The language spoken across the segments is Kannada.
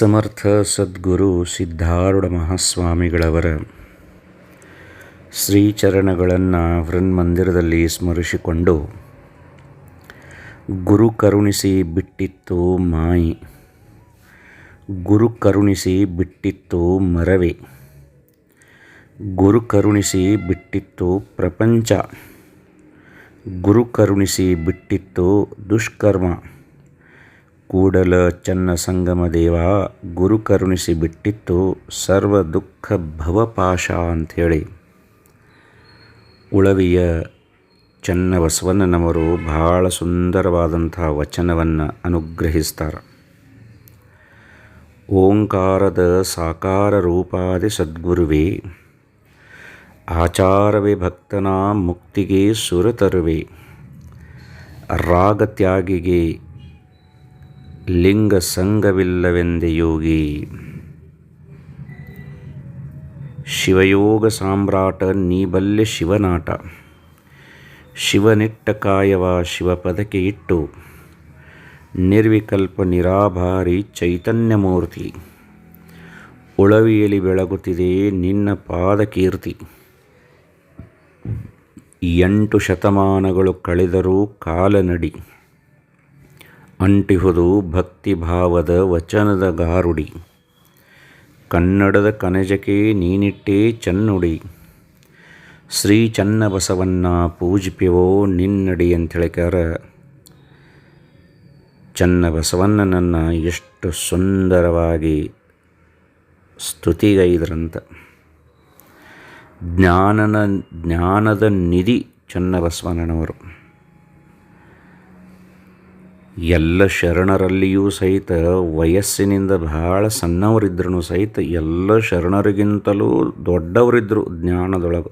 ಸಮರ್ಥ ಸದ್ಗುರು ಸಿದ್ಧಾರೂಢ ಮಹಾಸ್ವಾಮಿಗಳವರ ಶ್ರೀಚರಣಗಳನ್ನು ವೃನ್ಮಂದಿರದಲ್ಲಿ ಸ್ಮರಿಸಿಕೊಂಡು ಗುರು ಕರುಣಿಸಿ ಬಿಟ್ಟಿತ್ತು ಮಾಯಿ. ಗುರು ಕರುಣಿಸಿ ಬಿಟ್ಟಿತ್ತು ಮರವೆ. ಗುರು ಕರುಣಿಸಿ ಬಿಟ್ಟಿತ್ತು ಪ್ರಪಂಚ. ಗುರು ಕರುಣಿಸಿ ಬಿಟ್ಟಿತ್ತು ದುಷ್ಕರ್ಮ. ಕೂಡಲ ಚನ್ನ ಸಂಗಮ ದೇವ, ಗುರು ಕರುಣಿಸಿ ಬಿಟ್ಟಿತ್ತು ಸರ್ವ ದುಃಖ ಭವಪಾಶ ಅಂಥೇಳಿ. ಉಳವಿಯ ಚನ್ನಬಸವಣ್ಣನವರು ಬಹಳ ಸುಂದರವಾದಂಥ ವಚನವನ್ನು ಅನುಗ್ರಹಿಸ್ತಾರೆ. ಓಂಕಾರದ ಸಾಕಾರ ರೂಪಾದಿ ಸದ್ಗುರುವೇ, ಆಚಾರವೇ ಭಕ್ತನ ಮುಕ್ತಿಗೆ ಸುರತರುವೆ ರಾಗತ್ಯಾಗಿಗೆ ಲಿಂಗ ಸಂಗವಿಲ್ಲವೆಂದೆ ಯೋಗಿ. ಶಿವಯೋಗ ಸಾಮ್ರಾಟ ನೀಬಲ್ಯ ಶಿವನಾಟ. ಶಿವನಿಟ್ಟ ಕಾಯವ ಶಿವಪದಕ್ಕೆ ಇಟ್ಟು. ನಿರ್ವಿಕಲ್ಪ ನಿರಾಭಾರಿ ಚೈತನ್ಯ ಮೂರ್ತಿ ಉಳವಿಯಲ್ಲಿ ಬೆಳಗುತ್ತಿದೆ ನಿನ್ನ ಪಾದಕೀರ್ತಿ. ಎಂಟು ಶತಮಾನಗಳು ಕಳೆದರೂ ಕಾಲನಡಿ. ಅಂಟಿಹುದು ಭಕ್ತಿಭಾವದ ವಚನದ ಗಾರುಡಿ. ಕನ್ನಡದ ಕನಜಕೆ ನೀನಿಟ್ಟೇ ಚನ್ನುಡಿ. ಶ್ರೀ ಚನ್ನಬಸವನ್ನ ಪೂಜಿಪ್ಯವೋ ನಿನ್ನಡಿ ಅಂತ ಹೇಳ್ಯಾರ ಚನ್ನಬಸವಣ್ಣನನ್ನು ಎಷ್ಟು ಸುಂದರವಾಗಿ ಸ್ತುತಿಗೈದ್ರಂತ. ಜ್ಞಾನನ ಜ್ಞಾನದ ನಿಧಿ ಚನ್ನಬಸವಣ್ಣನವರು. ಎಲ್ಲ ಶರಣರಲ್ಲಿಯೂ ಸಹಿತ ವಯಸ್ಸಿನಿಂದ ಬಹಳ ಸಣ್ಣವರಿದ್ರೂ ಸಹಿತ ಎಲ್ಲ ಶರಣರಿಗಿಂತಲೂ ದೊಡ್ಡವರಿದ್ದರು ಜ್ಞಾನದೊಳಗೆ.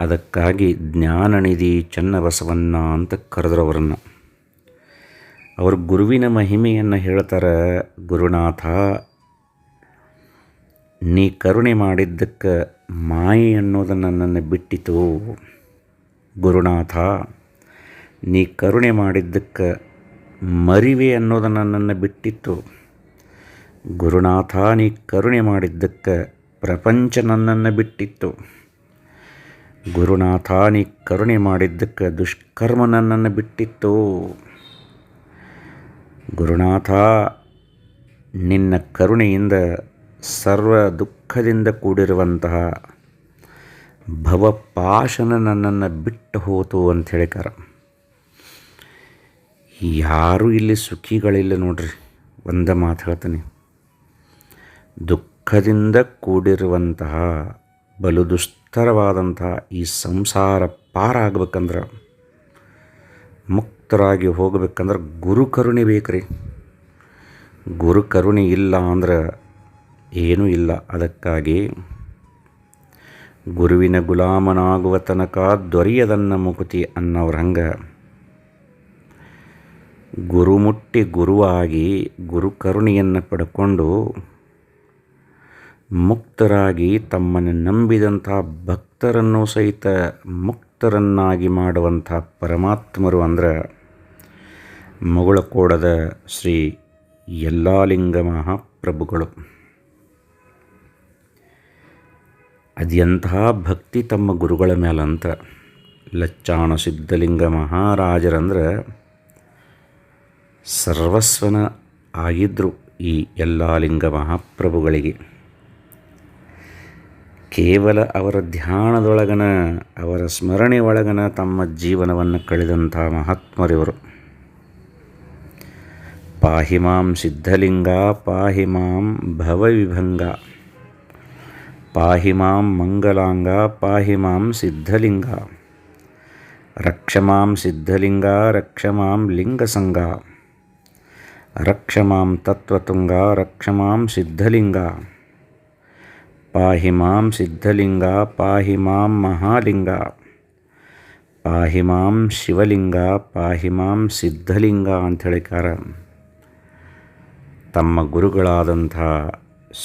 ಅದಕ್ಕಾಗಿ ಜ್ಞಾನನಿಧಿ ಚನ್ನಬಸವಣ್ಣ ಅಂತ ಕರೆದ್ರು ಅವರನ್ನು ಅವ್ರ ಗುರುವಿನ ಮಹಿಮೆಯನ್ನು ಹೇಳ್ತಾರೆ, ಗುರುನಾಥ, ನೀ ಕರುಣೆ ಮಾಡಿದ್ದಕ್ಕೆ ಮಾಯಿ ಅನ್ನೋದನ್ನು ನನ್ನನ್ನು ಬಿಟ್ಟಿತು. ಗುರುನಾಥ, ನೀ ಕರುಣೆ ಮಾಡಿದ್ದಕ್ಕೆ ಮರಿವೆ ಅನ್ನೋದನ್ನು ನನ್ನನ್ನು ಬಿಟ್ಟಿತ್ತು. ಗುರುನಾಥ ನೀ ಕರುಣೆ ಮಾಡಿದ್ದಕ್ಕೆ ಪ್ರಪಂಚ ನನ್ನನ್ನು ಬಿಟ್ಟಿತ್ತು. ಗುರುನಾಥಾನಿ ಕರುಣೆ ಮಾಡಿದ್ದಕ್ಕೆ ದುಷ್ಕರ್ಮ ನನ್ನನ್ನು ಬಿಟ್ಟಿತ್ತು. ಗುರುನಾಥ, ನಿನ್ನ ಕರುಣೆಯಿಂದ ಸರ್ವ ದುಃಖದಿಂದ ಕೂಡಿರುವಂತಹ ಭವಪಾಶನ ನನ್ನನ್ನು ಬಿಟ್ಟು ಹೋತು ಅಂತ ಹೇಳಿಕಾರ ಯಾರೂ ಇಲ್ಲಿ ಸುಖಿಗಳಿಲ್ಲ ನೋಡ್ರಿ. ಒಂದ ಮಾತು ಹೇಳ್ತೀನಿ. ದುಃಖದಿಂದ ಕೂಡಿರುವಂತಹ, ಬಲು ದುಸ್ತರವಾದಂತಹ ಈ ಸಂಸಾರ ಪಾರಾಗಬೇಕಂದ್ರೆ, ಮುಕ್ತರಾಗಿ ಹೋಗ್ಬೇಕಂದ್ರೆ ಗುರು ಕರುಣೆ ಬೇಕ್ರಿ. ಗುರು ಕರುಣೆ ಇಲ್ಲ ಅಂದ್ರೆ ಏನೂ ಇಲ್ಲ. ಅದಕ್ಕಾಗಿ ಗುರುವಿನ ಗುಲಾಮನಾಗುವ ತನಕ ದೊರೆಯದನ್ನ ಮುಕುತಿ ಅನ್ನೋರ ಹಂಗೆ ಗುರುಮುಟ್ಟಿ ಗುರುವಾಗಿ ಗುರು ಕರುಣೆಯನ್ನು ಪಡ್ಕೊಂಡು ಮುಕ್ತರಾಗಿ ತಮ್ಮನ್ನು ನಂಬಿದಂಥ ಭಕ್ತರನ್ನು ಸಹಿತ ಮುಕ್ತರನ್ನಾಗಿ ಮಾಡುವಂಥ ಪರಮಾತ್ಮರು ಅಂದ್ರೆ ಮಗುಳಕೋಡದ ಶ್ರೀ ಯಲ್ಲಾಲಿಂಗ ಮಹಾಪ್ರಭುಗಳು. ಅದೆಂತಹ ಭಕ್ತಿ ತಮ್ಮ ಗುರುಗಳ ಮೇಲಂತ ಲಚ್ಚಾಣ ಸಿದ್ಧಲಿಂಗ ಮಹಾರಾಜರಂದ್ರೆ ಸರ್ವಸ್ವನ ಆಗಿದ್ದರು ಈ ಎಲ್ಲ ಲಿಂಗ ಮಹಾಪ್ರಭುಗಳಿಗೆ. ಕೇವಲ ಅವರ ಧ್ಯಾನದೊಳಗನ, ಅವರ ಸ್ಮರಣೆ ಒಳಗನ ತಮ್ಮ ಜೀವನವನ್ನು ಕಳೆದಂಥ ಮಹಾತ್ಮರಿವರು. ಪಾಹಿಮಾಂ ಸಿದ್ಧಲಿಂಗ ಪಾಹಿಮಾಂ ಭವವಿಭಂಗ. ಪಾಹಿಮಾಂ ಮಂಗಲಾಂಗ ಪಾಹಿಮಾಂ ಸಿದ್ಧಲಿಂಗ. ರಕ್ಷಮಾಂ ಸಿದ್ಧಲಿಂಗ ರಕ್ಷಮಾಂ ಲಿಂಗಸಂಗ. ರಕ್ಷಮಾಂ ತತ್ವತುಂಗ ರಕ್ಷಮಾಂ ಸಿದ್ಧಲಿಂಗ ಪಾಹಿ ಮಾಂ ಸಿದ್ಧಲಿಂಗ ಪಾಹಿ ಮಾಂ ಮಹಾಲಿಂಗ ಪಾಹಿ ಮಾಂ ಶಿವಲಿಂಗ ಪಾಹಿ ಮಾಂ ಸಿದ್ಧಲಿಂಗ ಅಂತ ಹೇಳಿಕಾರ ತಮ್ಮ ಗುರುಗಳಾದಂಥ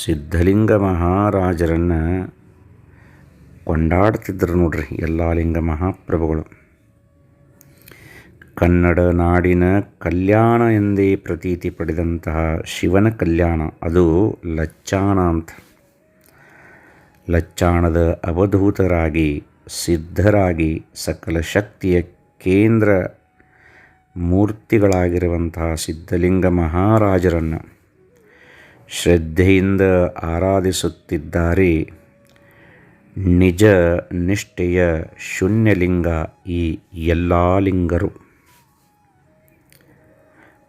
ಸಿದ್ಧಲಿಂಗ ಮಹಾರಾಜರನ್ನು ಕೊಂಡಾಡ್ತಿದ್ರು ನೋಡ್ರಿ ಎಲ್ಲ ಲಿಂಗ ಮಹಾಪ್ರಭುಗಳು. ಕನ್ನಡ ನಾಡಿನ ಕಲ್ಯಾಣ ಎಂದೇ ಪ್ರತೀತಿ ಪಡೆದಂತಹ ಶಿವನ ಕಲ್ಯಾಣ, ಅದು ಲಚ್ಚಾಣ ಅಂತ. ಲಚ್ಚಾಣದ ಅವಧೂತರಾಗಿ, ಸಿದ್ಧರಾಗಿ ಸಕಲ ಶಕ್ತಿಯ ಕೇಂದ್ರ ಮೂರ್ತಿಗಳಾಗಿರುವಂತಹ ಸಿದ್ಧಲಿಂಗ ಮಹಾರಾಜರನ್ನು ಶ್ರದ್ಧೆಯಿಂದ ಆರಾಧಿಸುತ್ತಿದ್ದಾರೆ ನಿಜ ನಿಷ್ಠೆಯ ಶೂನ್ಯಲಿಂಗ ಈ ಎಲ್ಲ ಲಿಂಗರು.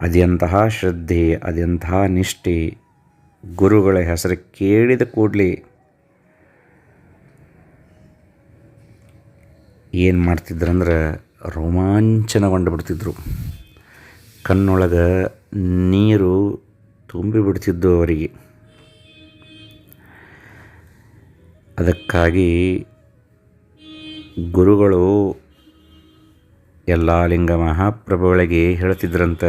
ಅದೆಂತಹ ಶ್ರದ್ಧೆ ಅದೆಂತಹ ನಿಷ್ಠೆ. ಗುರುಗಳ ಹೆಸರು ಕೇಳಿದ ಕೂಡಲೇ ಏನು ಮಾಡ್ತಿದ್ರಂದ್ರೆ ರೋಮಾಂಚನಗೊಂಡು ಬಿಡ್ತಿದ್ರು. ಕಣ್ಣೊಳಗೆ ನೀರು ತುಂಬಿ ಬಿಡ್ತಿದ್ದು ಅವರಿಗೆ. ಅದಕ್ಕಾಗಿ ಗುರುಗಳು ಎಲ್ಲ ಲಿಂಗ ಮಹಾಪ್ರಭುಗಳಿಗೆ ಹೇಳ್ತಿದ್ರಂತ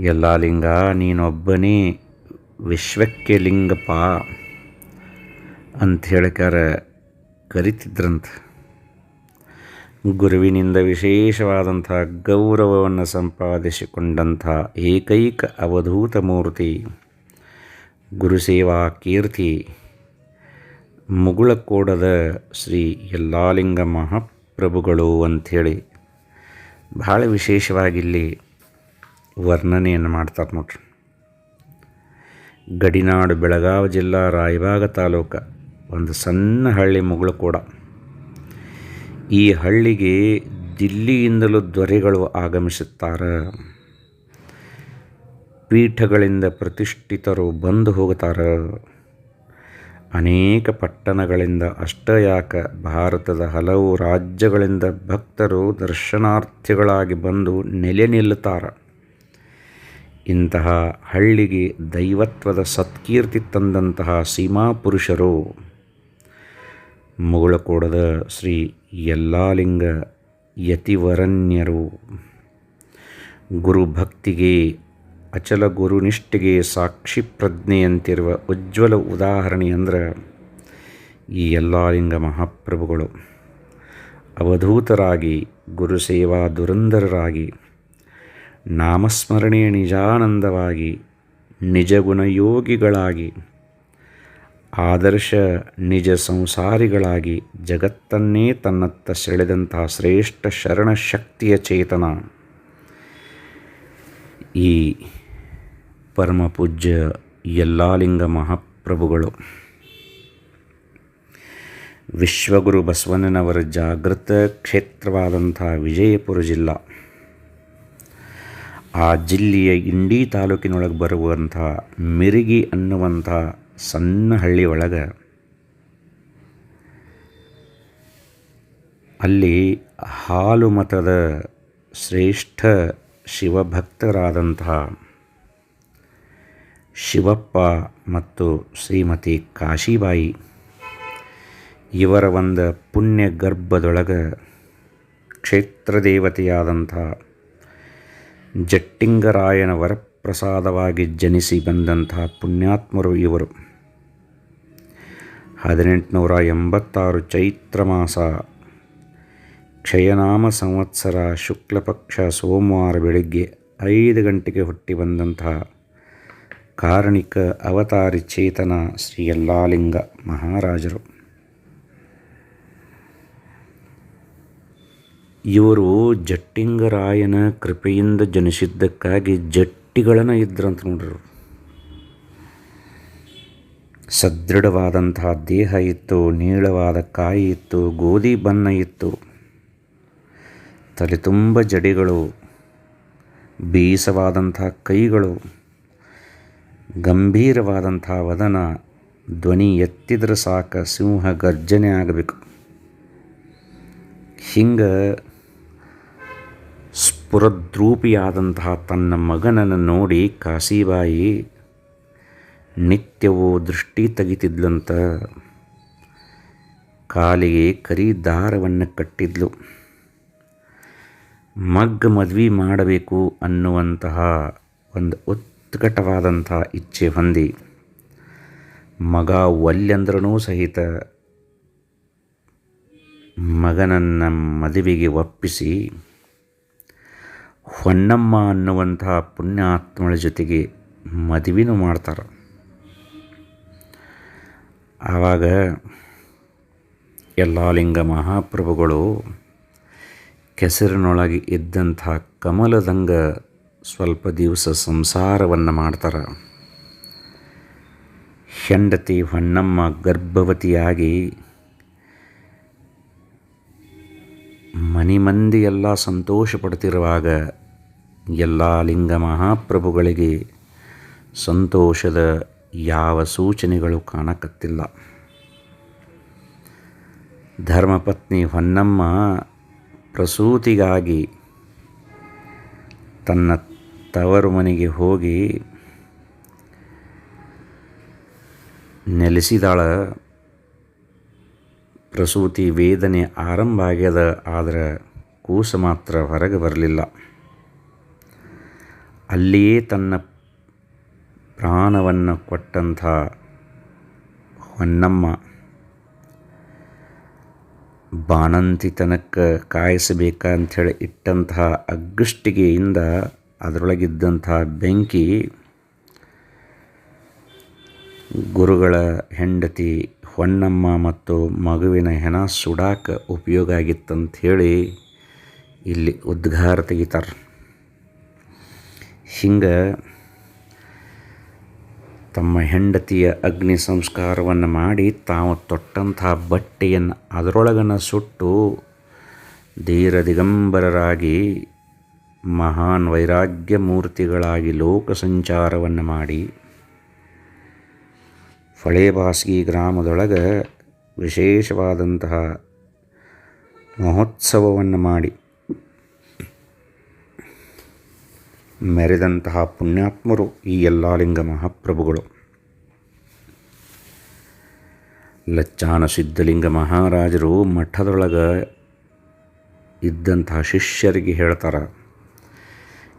ಎಲ್ಲ ಲಿಂಗ ನೀನೊಬ್ಬನೇ ವಿಶ್ವಕ್ಕೆ ಲಿಂಗಪ್ಪ ಅಂತ ಹೇಳಿಕಾರ ಕರಿತಿದ್ರಂತ. ಗುರುವಿನಿಂದ ವಿಶೇಷವಾದಂಥ ಗೌರವವನ್ನು ಸಂಪಾದಿಸಿಕೊಂಡಂಥ ಏಕೈಕ ಅವಧೂತ ಮೂರ್ತಿ, ಗುರುಸೇವಾ ಕೀರ್ತಿ, ಮುಗುಳಕೋಡದ ಶ್ರೀ ಎಲ್ಲಾಲಿಂಗ ಮಹಾಪ್ರಭುಗಳು ಅಂಥೇಳಿ ಭಾಳ ವಿಶೇಷವಾಗಿ ಇಲ್ಲಿ ವರ್ಣನೆಯನ್ನು ಮಾಡ್ತಾರೆ ನೋಡ್ರಿ. ಗಡಿನಾಡು ಬೆಳಗಾವಿ ಜಿಲ್ಲಾ ರಾಯಬಾಗ ತಾಲೂಕ ಒಂದು ಸಣ್ಣ ಹಳ್ಳಿ ಮುಗುಳಕೋಡ ಈ ಹಳ್ಳಿಗೆ ದಿಲ್ಲಿಯಿಂದಲೂ ದೊರೆಗಳು ಆಗಮಿಸುತ್ತಾರೆ. ಪೀಠಗಳಿಂದ ಪ್ರತಿಷ್ಠಿತರು ಬಂದು ಹೋಗುತ್ತಾರೆ. ಅನೇಕ ಪಟ್ಟಣಗಳಿಂದ ಅಷ್ಟ ಯಾಕ ಭಾರತದ ಹಲವು ರಾಜ್ಯಗಳಿಂದ ಭಕ್ತರು ದರ್ಶನಾರ್ಥಿಗಳಾಗಿ ಬಂದು ನೆಲೆ ನಿಲ್ಲುತ್ತಾರೆ. ಇಂತಹ ಹಳ್ಳಿಗೆ ದೈವತ್ವದ ಸತ್ಕೀರ್ತಿ ತಂದಂತಹ ಸೀಮಾ ಪುರುಷರು ಮುಗುಳಕೋಡದ ಶ್ರೀ ಯಲ್ಲಾಲಿಂಗ ಯತಿವರಣ್ಯರು. ಗುರುಭಕ್ತಿಗೆ, ಅಚಲ ಗುರುನಿಷ್ಠೆಗೆ ಸಾಕ್ಷಿ ಪ್ರಜ್ಞೆಯಂತಿರುವ ಉಜ್ವಲ ಉದಾಹರಣೆ ಅಂದ್ರೆ ಈ ಯಲ್ಲಾಲಿಂಗ ಮಹಾಪ್ರಭುಗಳು. ಅವಧೂತರಾಗಿ, ಗುರುಸೇವಾ ದುರಂಧರರಾಗಿ ನಾಮಸ್ಮರಣೆ ನಿಜಾನಂದವಾಗಿ ನಿಜಗುಣಯೋಗಿಗಳಾಗಿ, ಆದರ್ಶ ನಿಜ ಸಂಸಾರಿಗಳಾಗಿ ಜಗತ್ತನ್ನೇ ತನ್ನತ್ತ ಸೆಳೆದಂತಹ ಶ್ರೇಷ್ಠ ಶರಣಶಕ್ತಿಯ ಚೇತನ. ಈ ಪರಮಪೂಜ್ಯ ಯಲ್ಲಾಲಿಂಗ ಮಹಾಪ್ರಭುಗಳು. ವಿಶ್ವಗುರು ಬಸವಣ್ಣನವರ ಜಾಗೃತ ಕ್ಷೇತ್ರವಾದಂಥ ವಿಜಯಪುರ ಜಿಲ್ಲಾ. ಆ ಜಿಲ್ಲೆಯ ಇಂಡಿ ತಾಲೂಕಿನೊಳಗೆ ಬರುವಂಥ ಮಿರಿಗಿ ಅನ್ನುವಂಥ ಸಣ್ಣ ಹಳ್ಳಿ ಒಳಗೆ ಅಲ್ಲಿ ಹಾಲು ಮತದ ಶ್ರೇಷ್ಠ ಶಿವಭಕ್ತರಾದಂತಹ ಶಿವಪ್ಪ ಮತ್ತು ಶ್ರೀಮತಿ ಕಾಶಿಬಾಯಿ ಇವರ ಒಂದು ಪುಣ್ಯ ಗರ್ಭದೊಳಗೆ ಕ್ಷೇತ್ರ ದೇವತೆಯಾದಂಥ ಜಟ್ಟಿಂಗರಾಯನ ವರಪ್ರಸಾದವಾಗಿ ಜನಿಸಿ ಬಂದಂತಹ ಪುಣ್ಯಾತ್ಮರು ಇವರು. ಹದಿನೆಂಟುನೂರ ಎಂಬತ್ತಾರು ಚೈತ್ರ ಮಾಸ ಕ್ಷಯನಾಮ ಸಂವತ್ಸರ ಶುಕ್ಲಪಕ್ಷ ಸೋಮವಾರ ಬೆಳಗ್ಗೆ ಐದು ಗಂಟೆಗೆ ಹುಟ್ಟಿ ಬಂದಂತಹ ಕಾರಣಿಕ ಅವತಾರಿ ಚೇತನ ಶ್ರೀ ಯಲ್ಲಾಲಿಂಗ ಮಹಾರಾಜರು. ಇವರು ಜಟ್ಟಿಂಗರಾಯನ ಕೃಪೆಯಿಂದ ಜನಿಸಿದ್ದಕ್ಕಾಗಿ ಜಟ್ಟಿಗಳನ್ನು ಇದ್ರಂತ ನೋಡ್ರಿ ಸದೃಢವಾದಂತಹ ದೇಹ ಇತ್ತು, ನೀಳವಾದ ಕಾಯಿ ಇತ್ತು, ಗೋಧಿ ಬಣ್ಣ ಇತ್ತು. ತಲೆ ತುಂಬ ಜಡಿಗಳು ಬೀಸವಾದಂಥ ಕೈಗಳು ಗಂಭೀರವಾದಂಥ ವದನ, ಧ್ವನಿ ಎತ್ತಿದ್ರೆ ಸಾಕ, ಸಿಂಹ ಗರ್ಜನೆ ಆಗಬೇಕು. ಹಿಂಗೆ ಸ್ಫುರದ್ರೂಪಿಯಾದಂತಹ ತನ್ನ ಮಗನನ್ನು ನೋಡಿ ಕಾಶಿಬಾಯಿ ನಿತ್ಯವೂ ದೃಷ್ಟಿ ತೆಗಿತಿದ್ಲಂತ ಕಾಲಿಗೆ ಕರಿ ದಾರವನ್ನು ಕಟ್ಟಿದ್ಲು. ಮಗ್ಗ ಮದ್ವೆ ಮಾಡಬೇಕು ಅನ್ನುವಂತಹ ಒಂದು ಉತ್ಕಟವಾದಂತಹ ಇಚ್ಛೆ ಹೊಂದಿ ಮಗ ಒಲ್ಲೆಂದ್ರೂ ಸಹಿತ ಮಗನನ್ನು ಮದುವೆಗೆ ಒಪ್ಪಿಸಿ ಹೊನ್ನಮ್ಮ ಅನ್ನುವಂಥ ಪುಣ್ಯಾತ್ಮಳ ಜೊತೆಗೆ ಮದುವೆನೂ ಮಾಡ್ತಾರೆ. ಆವಾಗ ಎಲ್ಲ ಲಿಂಗ ಮಹಾಪ್ರಭುಗಳು ಕೆಸರಿನೊಳಗೆ ಇದ್ದಂಥ ಕಮಲದಂಗ ಸ್ವಲ್ಪ ದಿವಸ ಸಂಸಾರವನ್ನು ಮಾಡ್ತಾರೆ. ಹೆಂಡತಿ ಹೊನ್ನಮ್ಮ ಗರ್ಭವತಿಯಾಗಿ ಮನೆ ಮಂದಿ ಎಲ್ಲ ಸಂತೋಷ ಪಡ್ತಿರುವಾಗ ಎಲ್ಲ ಲಿಂಗ ಮಹಾಪ್ರಭುಗಳಿಗೆ ಸಂತೋಷದ ಯಾವ ಸೂಚನೆಗಳು ಕಾಣಕತ್ತಿಲ್ಲ. ಧರ್ಮಪತ್ನಿ ಹೊನ್ನಮ್ಮ ಪ್ರಸೂತಿಗಾಗಿ ತನ್ನ ತವರು ಮನೆಗೆ ಹೋಗಿ ನೆಲೆಸಿದಾಳ. ಪ್ರಸೂತಿ ವೇದನೆ ಆರಂಭ ಆಗ್ಯದ, ಆದರೆ ಕೂಸು ಮಾತ್ರ ಹೊರಗೆ ಬರಲಿಲ್ಲ. ಅಲ್ಲಿಯೇ ತನ್ನ ಪ್ರಾಣವನ್ನು ಕೊಟ್ಟಂಥ ಹೊನ್ನಮ್ಮ ಬಾಣಂತಿ ತನಕ ಕಾಯಿಸಬೇಕಂಥೇಳಿ ಇಟ್ಟಂತಹ ಅಗ್ಗಷ್ಟಿಗೆಯಿಂದ ಅದರೊಳಗಿದ್ದಂತಹ ಬೆಂಕಿ ಗುರುಗಳ ಹೆಂಡತಿ ಹೊನ್ನಮ್ಮ ಮತ್ತು ಮಗುವಿನ ಹೆಣ ಸುಡಾಕ ಉಪಯೋಗ ಆಗಿತ್ತಂಥೇಳಿ ಇಲ್ಲಿ ಉದ್ಗಾರ ತೆಗಿತಾರೆ. ಹಿಂಗೆ ತಮ್ಮ ಹೆಂಡತಿಯ ಅಗ್ನಿ ಸಂಸ್ಕಾರವನ್ನು ಮಾಡಿ ತಾವು ತೊಟ್ಟಂತಹ ಬಟ್ಟೆಯನ್ನು ಅದರೊಳಗನ ಸುಟ್ಟು ಧೀರ ದಿಗಂಬರರಾಗಿ ಮಹಾನ್ ವೈರಾಗ್ಯ ಮೂರ್ತಿಗಳಾಗಿ ಲೋಕ ಸಂಚಾರವನ್ನು ಮಾಡಿ ಫಳೇಬಾಸ್ಗಿ ಗ್ರಾಮದೊಳಗೆ ವಿಶೇಷವಾದಂತಹ ಮಹೋತ್ಸವವನ್ನು ಮಾಡಿ ಮೆರೆದಂತಹ ಪುಣ್ಯಾತ್ಮರು ಈ ಎಲ್ಲ ಯಲ್ಲಾಲಿಂಗ ಮಹಾಪ್ರಭುಗಳು. ಲಚ್ಚಾನ ಸಿದ್ಧಲಿಂಗ ಮಹಾರಾಜರು ಮಠದೊಳಗೆ ಇದ್ದಂತಹ ಶಿಷ್ಯರಿಗೆ ಹೇಳ್ತಾರೆ,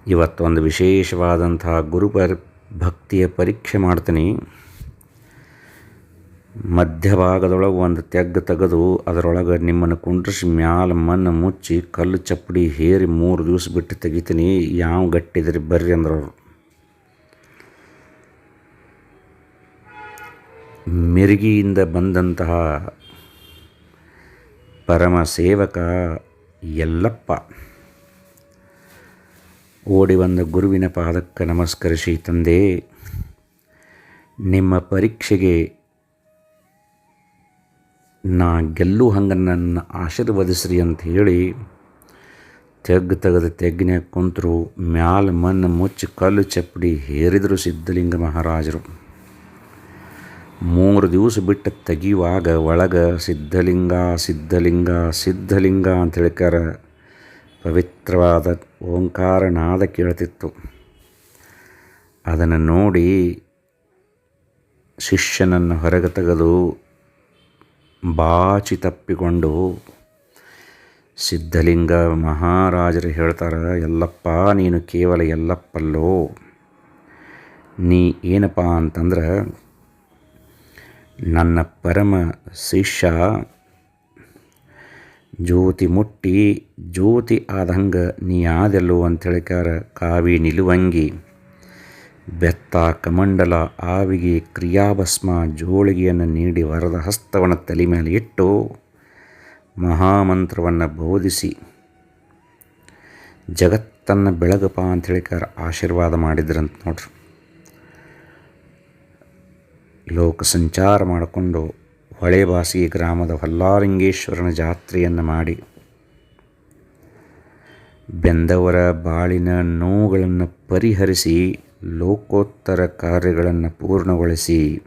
ಇವತ್ತೊಂದು ವಿಶೇಷವಾದಂತಹ ಗುರು ಭಕ್ತಿಯ ಪರೀಕ್ಷೆ ಮಾಡ್ತೀನಿ. ಮಧ್ಯಭಾಗದೊಳಗೆ ಒಂದು ತೆಗ್ಗ ತೆಗೆದು ಅದರೊಳಗೆ ನಿಮ್ಮನ್ನು ಕುಂಡ್ರಿಸಿ ಮ್ಯಾಲ ಮಣ್ಣು ಮುಚ್ಚಿ ಕಲ್ಲು ಚಪ್ಪಡಿ ಹೇರಿ ಮೂರು ದಿವಸ ಬಿಟ್ಟು ತೆಗಿತೀನಿ. ಯಾವ ಗಟ್ಟಿದ್ರಿ ಬರ್ರಿ ಅಂದ್ರೆ ಅವರು ಮಿರ್ಗಿಯಿಂದ ಬಂದಂತಹ ಪರಮ ಸೇವಕ ಎಲ್ಲಪ್ಪ ಓಡಿ ಬಂದ ಗುರುವಿನ ಪಾದಕ್ಕೆ ನಮಸ್ಕರಿಸಿ ತಂದೆ, ನಿಮ್ಮ ಪರೀಕ್ಷೆಗೆ ನಾ ಗೆಲ್ಲು ಹಂಗೆ ನನ್ನ ಆಶೀರ್ವದಿಸ್ರಿ ಅಂತ ಹೇಳಿ ತೆಗ್ಗು ತೆಗೆದು ತೆಗ್ಗಿನ್ಯಾಗ ಕುಂತರು, ಮ್ಯಾಲ ಮಣ್ಣು ಮುಚ್ಚಿ ಕಲ್ಲು ಚಪ್ಪಡಿ ಹೇರಿದರು ಸಿದ್ಧಲಿಂಗ ಮಹಾರಾಜರು. ಮೂರು ದಿವಸ ಬಿಟ್ಟು ತೆಗಿಯುವಾಗ ಒಳಗೆ ಸಿದ್ಧಲಿಂಗ ಸಿದ್ಧಲಿಂಗ ಸಿದ್ಧಲಿಂಗ ಅಂತ ಹೇಳ್ಕಾರ ಪವಿತ್ರವಾದ ಓಂಕಾರ ನಾದ ಕೇಳ್ತಿತ್ತು. ಅದನ್ನು ನೋಡಿ ಶಿಷ್ಯನನ್ನು ಹೊರಗೆ ತೆಗೆದು ಬಾಚಿ ತಪ್ಪಿಕೊಂಡು ಸಿದ್ಧಲಿಂಗ ಮಹಾರಾಜರು ಹೇಳ್ತಾರೆ, ಎಲ್ಲಪ್ಪ, ನೀನು ಕೇವಲ ಎಲ್ಲಪ್ಪಲ್ಲೋ? ನೀ ಏನಪ್ಪ ಅಂತಂದ್ರೆ, ನನ್ನ ಪರಮ ಶಿಷ್ಯ ಜ್ಯೋತಿ ಮುಟ್ಟಿ, ಜ್ಯೋತಿ ಆದಂಗೆ ನೀ ಆದೆಲ್ಲೋ ಅಂತ ಹೇಳಿಕಾರ ಕಾವಿ ನಿಲುವಂಗಿ. ಬೆತ್ತ ಕಮಂಡಲ ಆವಿಗೆ ಕ್ರಿಯಾಭಸ್ಮ, ಜೋಳಿಗೆಯನ್ನು ನೀಡಿ ವರದ ಹಸ್ತವನ್ನು ತಲೆ ಮೇಲೆ ಇಟ್ಟು ಮಹಾಮಂತ್ರವನ್ನು ಬೋಧಿಸಿ, ಜಗತ್ತನ್ನು ಬೆಳಗಪ್ಪ ಅಂತ ಹೇಳಿಕಾರ ಆಶೀರ್ವಾದ ಮಾಡಿದ್ರಂತ ನೋಡ್ರಿ. ಲೋಕ ಸಂಚಾರ ಮಾಡಿಕೊಂಡು ಹೊಳೆಬಾಸಿ ಗ್ರಾಮದ ಹೊಲ್ಲಾರಿಂಗೇಶ್ವರನ ಜಾತ್ರೆಯನ್ನು ಮಾಡಿ, ಬೆಂದವರ ಬಾಳಿನ ನೋವುಗಳನ್ನು ಪರಿಹರಿಸಿ ಲೋಕೋತ್ತರ ಕಾರ್ಯಗಳನ್ನು ಪೂರ್ಣಗೊಳಿಸಿ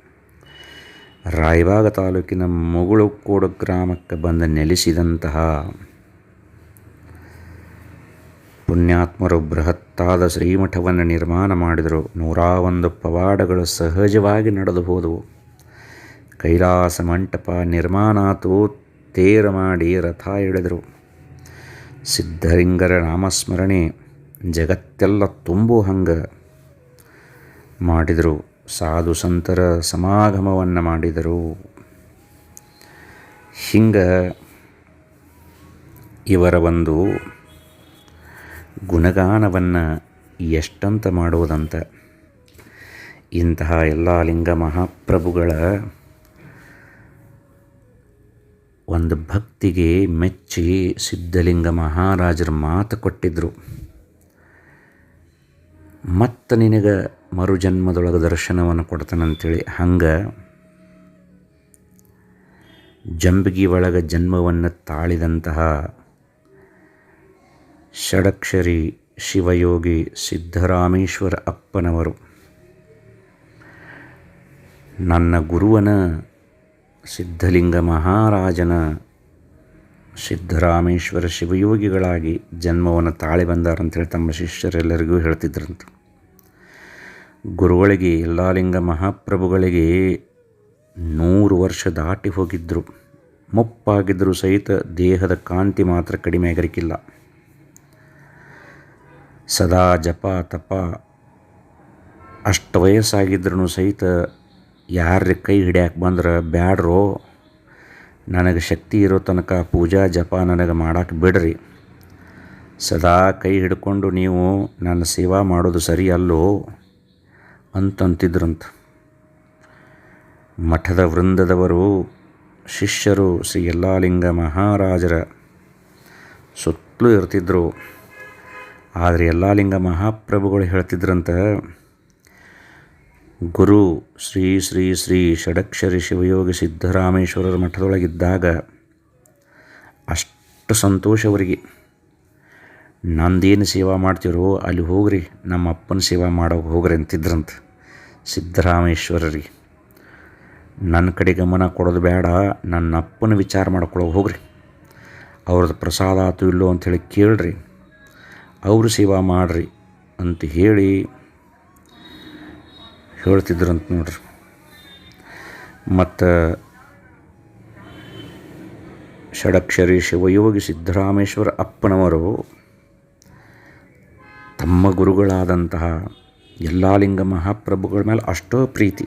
ರಾಯಬಾಗ ತಾಲೂಕಿನ ಮುಗುಳುಕೋಡು ಗ್ರಾಮಕ್ಕೆ ಬಂದು ನೆಲೆಸಿದಂತಹ ಪುಣ್ಯಾತ್ಮರು ಬೃಹತ್ತಾದ ಶ್ರೀಮಠವನ್ನು ನಿರ್ಮಾಣ ಮಾಡಿದರು. ನೂರ ಒಂದು ಪವಾಡಗಳು ಸಹಜವಾಗಿ ನಡೆದು ಹೋದವು. ಕೈಲಾಸ ಮಂಟಪ ನಿರ್ಮಾಣಾತು ತೇರ ಮಾಡಿ ರಥ ಎಳೆದರು. ಸಿದ್ಧಲಿಂಗರ ನಾಮಸ್ಮರಣೆ, ಜಗತ್ತೆಲ್ಲ ತುಂಬು ಹಂಗೆ. ಮಾಡಿದರು. ಸಾಧು ಸಂತರ ಸಮಾಗಮವನ್ನು ಮಾಡಿದರು. ಹಿಂಗೆ ಇವರ ಒಂದು ಗುಣಗಾನವನ್ನು ಎಷ್ಟಂತ ಮಾಡುವುದಂತ. ಇಂತಹ ಎಲ್ಲ ಲಿಂಗ ಮಹಾಪ್ರಭುಗಳ ಒಂದು ಭಕ್ತಿಗೆ ಮೆಚ್ಚಿ ಸಿದ್ಧಲಿಂಗ ಮಹಾರಾಜರು ಮಾತು ಕೊಟ್ಟಿದ್ದರು ಮತ್ತು ನಿನಗೆ ಮರುಜನ್ಮದೊಳಗೆ ದರ್ಶನವನ್ನು ಕೊಡ್ತಾನಂಥೇಳಿ ಹಂಗೆ ಜಂಬಗಿ ಒಳಗೆ ಜನ್ಮವನ್ನು ತಾಳಿದಂತಹ ಷಡಕ್ಷರಿ ಶಿವಯೋಗಿ ಸಿದ್ಧರಾಮೇಶ್ವರ ಅಪ್ಪನವರು. ನನ್ನ ಗುರುವನ ಸಿದ್ಧಲಿಂಗ ಮಹಾರಾಜನ ಸಿದ್ಧರಾಮೇಶ್ವರ ಶಿವಯೋಗಿಗಳಾಗಿ ಜನ್ಮವನ್ನು ತಾಳಿ ಬಂದಾರಂತೇಳಿ ತಮ್ಮ ಶಿಷ್ಯರೆಲ್ಲರಿಗೂ ಹೇಳ್ತಿದ್ರಂತ. ಗುರುಗಳಿಗೆ ಎಲ್ಲ ಲಿಂಗ ಮಹಾಪ್ರಭುಗಳಿಗೆ ನೂರು ವರ್ಷ ದಾಟಿ ಹೋಗಿದ್ದರು ಮುಪ್ಪಾಗಿದ್ದರೂ ಸಹಿತ ದೇಹದ ಕಾಂತಿ ಮಾತ್ರ ಕಡಿಮೆ ಆಗಲಿಕ್ಕಿಲ್ಲ ಸದಾ ಜಪ, ತಪ ಅಷ್ಟು ವಯಸ್ಸಾಗಿದ್ರೂ ಸಹಿತ ಯಾರ ಕೈ ಹಿಡಿಯಕ್ಕೆ ಬಂದ್ರೆ ಬ್ಯಾಡ್ರೋ? ನನಗೆ ಶಕ್ತಿ ಇರೋ ತನಕ ಪೂಜಾ, ಜಪ ನನಗೆ ಮಾಡಕ್ಕೆ ಬಿಡ್ರಿ. ಸದಾ ಕೈ ಹಿಡ್ಕೊಂಡು ನೀವು ನನ್ನ ಸೇವಾ ಮಾಡೋದು ಸರಿ ಅಲ್ಲೋ? ಅಂತಂತಿದ್ರಂತ. ಮಠದ ವೃಂದದವರು, ಶಿಷ್ಯರು ಶ್ರೀ ಯಲ್ಲಾಲಿಂಗ ಮಹಾರಾಜರ ಸುತ್ತಲೂ ಇರ್ತಿದ್ರು. ಆದರೆ ಯಲ್ಲಾಲಿಂಗ ಮಹಾಪ್ರಭುಗಳು ಹೇಳ್ತಿದ್ರಂತ, ಗುರು ಶ್ರೀ ಶ್ರೀ ಶ್ರೀ ಷಡಕ್ಷರಿ ಶಿವಯೋಗಿ ಸಿದ್ಧರಾಮೇಶ್ವರರ ಮಠದೊಳಗಿದ್ದಾಗ ಅಷ್ಟು ಸಂತೋಷ ಅವರಿಗೆ. ನಂದೇನು ಸೇವಾ ಮಾಡ್ತೀರೋ ಅಲ್ಲಿ ಹೋಗ್ರಿ ನಮ್ಮ ಅಪ್ಪನ ಸೇವಾ ಮಾಡೋಕೆ ಹೋಗ್ರಿ ಅಂತಿದ್ರಂತ. ಸಿದ್ದರಾಮೇಶ್ವರರಿಗೆ ನನ್ನ ಕಡೆ ಗಮನ ಕೊಡೋದು ಬೇಡ ನನ್ನ ಅಪ್ಪನ ವಿಚಾರ ಮಾಡ್ಕೊಳ್ಳೋಕೆ ಹೋಗ್ರಿ. ಅವ್ರದ್ದು ಪ್ರಸಾದ ಆತು ಇಲ್ಲೋ ಅಂಥೇಳಿ ಕೇಳ್ರಿ. ಅವರು ಸೇವಾ ಮಾಡಿರಿ ಅಂತ ಹೇಳಿ ಹೇಳ್ತಿದ್ರಂತ ನೋಡ್ರಿ. ಮತ್ತು ಷಡಕ್ಷರಿ ಶಿವಯೋಗಿ ಸಿದ್ಧರಾಮೇಶ್ವರ ಅಪ್ಪನವರು ತಮ್ಮ ಗುರುಗಳಾದಂತಹ ಯಲ್ಲಾಲಿಂಗ ಮಹಾಪ್ರಭುಗಳ ಮೇಲೆ ಅಷ್ಟೋ ಪ್ರೀತಿ.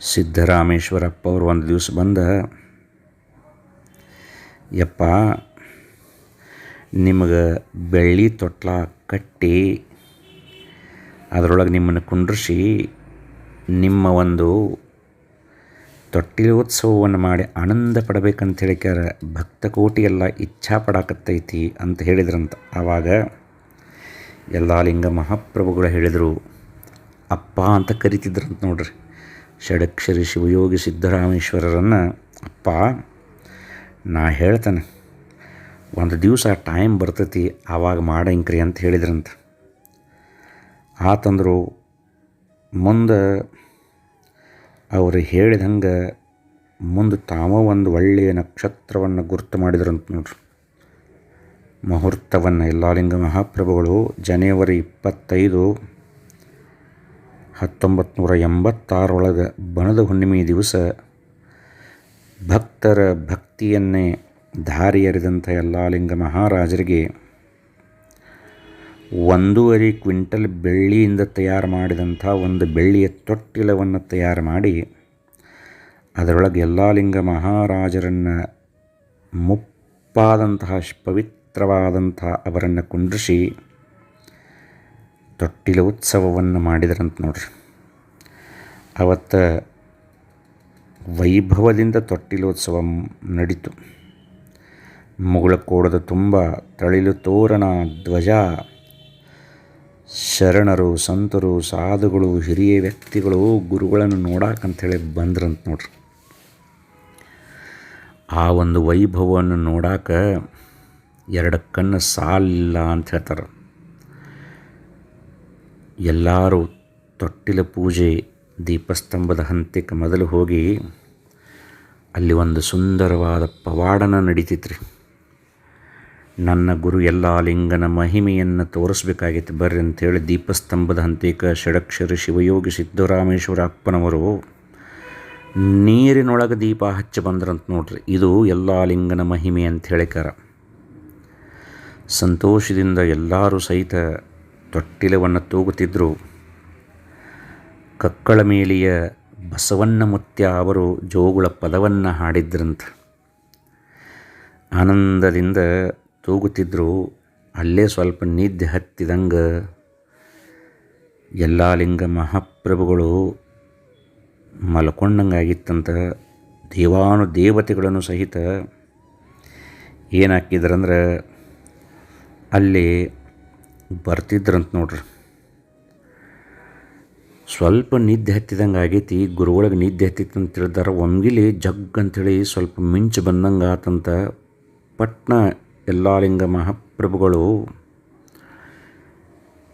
ಸಿದ್ದರಾಮೇಶ್ವರಪ್ಪ ಅವರು ಒಂದು ದಿವಸ ಬಂದ, ಯಪ್ಪ, ನಿಮಗೆ ಬೆಳ್ಳಿ ತೊಟ್ಲ ಕಟ್ಟಿ, ಅದರೊಳಗೆ ನಿಮ್ಮನ್ನು ಕುಂಡ್ರಿಸಿ, ನಿಮ್ಮ ಒಂದು ತೊಟ್ಟಿಲೋತ್ಸವವನ್ನು ಮಾಡಿ ಆನಂದ ಪಡಬೇಕಂತ ಹೇಳಿಕ್ಯಾರ ಭಕ್ತ ಕೋಟಿ ಎಲ್ಲ ಇಚ್ಛಾ ಪಡಾಕತ್ತೈತಿ ಅಂತ ಹೇಳಿದ್ರಂತ. ಆವಾಗ ಎಲ್ಲ ಲಿಂಗ ಮಹಾಪ್ರಭುಗಳು ಹೇಳಿದರು. ಅಪ್ಪ ಅಂತ ಕರಿತಿದ್ರಂತ ನೋಡ್ರಿ. ಷಡಕ್ಷರಿ ಶಿವಯೋಗಿ ಸಿದ್ದರಾಮೇಶ್ವರರನ್ನು ಅಪ್ಪ, ನಾ ಹೇಳ್ತಾನೆ, ಒಂದು ದಿವಸ ಟೈಮ್ ಬರ್ತೈತಿ, ಆವಾಗ ಮಾಡಂಕ್ರಿ ಅಂತ ಹೇಳಿದ್ರಂತ. ಆತಂದರು ಮುಂದೆ ಅವರು ಹೇಳಿದಂಗೆ, ಮುಂದೆ ತಾವ ಒಂದು ಒಳ್ಳೆಯ ನಕ್ಷತ್ರವನ್ನು ಗುರುತು ಮಾಡಿದ್ರಂತ ನೋಡ್ರಿ. ಮುಹೂರ್ತವನ್ನು ಎಲ್ಲಾಲಿಂಗ ಮಹಾಪ್ರಭುಗಳು ಜನವರಿ ಇಪ್ಪತ್ತೈದು ಹತ್ತೊಂಬತ್ತು ನೂರ ಎಂಬತ್ತಾರೊಳಗೆ ಬಣದ ಹುಣ್ಣಿಮೆ ದಿವಸ ಭಕ್ತರ ಭಕ್ತಿಯನ್ನೇ ದಾರಿ ಎರೆದಂಥ ಯಲ್ಲಾಲಿಂಗ ಮಹಾರಾಜರಿಗೆ ಒಂದೂವರೆ ಕ್ವಿಂಟಲ್ ಬೆಳ್ಳಿಯಿಂದ ತಯಾರು ಮಾಡಿದಂಥ ಒಂದು ಬೆಳ್ಳಿಯ ತೊಟ್ಟಿಲವನ್ನು ತಯಾರು ಮಾಡಿ ಅದರೊಳಗೆ ಎಲ್ಲಾಲಿಂಗ ಮಹಾರಾಜರನ್ನು ಮುಪ್ಪಾದಂತಹ ಪವಿತ್ರವಾದಂಥ ಅವರನ್ನು ಕುಂಡ್ರಿಸಿ ತೊಟ್ಟಿಲ ಉತ್ಸವವನ್ನು ಮಾಡಿದ್ರಂತ ನೋಡ್ರಿ. ಅವತ್ತು ವೈಭವದಿಂದ ತೊಟ್ಟಿಲೋತ್ಸವ ನಡೀತು. ಮುಗುಳಕೋಡದ ತುಂಬ ತಳಿಲು ತೋರಣ ಧ್ವಜ, ಶರಣರು, ಸಂತರು, ಸಾಧುಗಳು, ಹಿರಿಯ ವ್ಯಕ್ತಿಗಳು, ಗುರುಗಳನ್ನು ನೋಡಾಕಂಥೇಳಿ ಬಂದ್ರಂತ ನೋಡ್ರಿ. ಆ ಒಂದು ವೈಭವವನ್ನು ನೋಡಾಕ ಎರಡು ಕಣ್ಣು ಸಾಲಿಲ್ಲ ಅಂತ ಹೇಳ್ತಾರೆ. ಎಲ್ಲರೂ ತೊಟ್ಟಿಲ ಪೂಜೆ ದೀಪಸ್ತಂಭದ ಹಂತಕ್ಕೆ ಮೊದಲು ಹೋಗಿ ಅಲ್ಲಿ ಒಂದು ಸುಂದರವಾದ ಪವಾಡನ ನಡೀತಿತ್ರಿ. ನನ್ನ ಗುರು ಎಲ್ಲ ಲಿಂಗನ ಮಹಿಮೆಯನ್ನು ತೋರಿಸ್ಬೇಕಾಗಿತ್ತು ಬರ್ರಿ ಅಂಥೇಳಿ ದೀಪಸ್ತಂಭದ ಹಂತೇಕ ಷಡಕ್ಷರ ಶಿವಯೋಗಿ ಸಿದ್ದರಾಮೇಶ್ವರ ಅಪ್ಪನವರು ನೀರಿನೊಳಗೆ ದೀಪ ಹಚ್ಚಿ ಬಂದ್ರಂತ ನೋಡ್ರಿ. ಇದು ಎಲ್ಲ ಲಿಂಗನ ಮಹಿಮೆ ಅಂತ ಹೇಳಿಕಾರ ಸಂತೋಷದಿಂದ ಎಲ್ಲರೂ ಸಹಿತ ತೊಟ್ಟಿಲವನ್ನು ತೂಗುತ್ತಿದ್ದರು ಕಕ್ಕಳ ಮೇಲಿಯ ಬಸವಣ್ಣ ಮುತ್ಯ ಅವರು ಜೋಗುಳ ಪದವನ್ನು ಹಾಡಿದ್ರಂತ. ಆನಂದದಿಂದ ತೂಗುತ್ತಿದ್ದರು ಅಲ್ಲೇ ಸ್ವಲ್ಪ ನಿದ್ದೆ ಹತ್ತಿದಂಗೆ ಎಲ್ಲ ಲಿಂಗ ಮಹಾಪ್ರಭುಗಳು ಮಲ್ಕೊಂಡಂಗಾಗಿತ್ತಂತ ದೇವಾನು ದೇವತೆಗಳನ್ನು ಸಹಿತ ಏನಾಕಿದ್ರಂದ್ರೆ ಅಲ್ಲಿ ಬರ್ತಿದ್ರಂತ ನೋಡ್ರಿ. ಸ್ವಲ್ಪ ನಿದ್ದೆ ಹತ್ತಿದಂಗೆ ಆಗೈತಿ, ಗುರುಗಳಿಗೆ ನಿದ್ದೆ ಹತ್ತಿತ್ತು ಅಂತ ತಿಳಿದಾರೆ ಒಮ್ಗಿಲಿ ಜಗ್ ಅಂಥೇಳಿ ಸ್ವಲ್ಪ ಮಿಂಚು ಬಂದಂಗೆ ಆತಂತ ಪಟ್ನ ಎಲ್ಲಾಳಿಂಗ ಮಹಾಪ್ರಭುಗಳು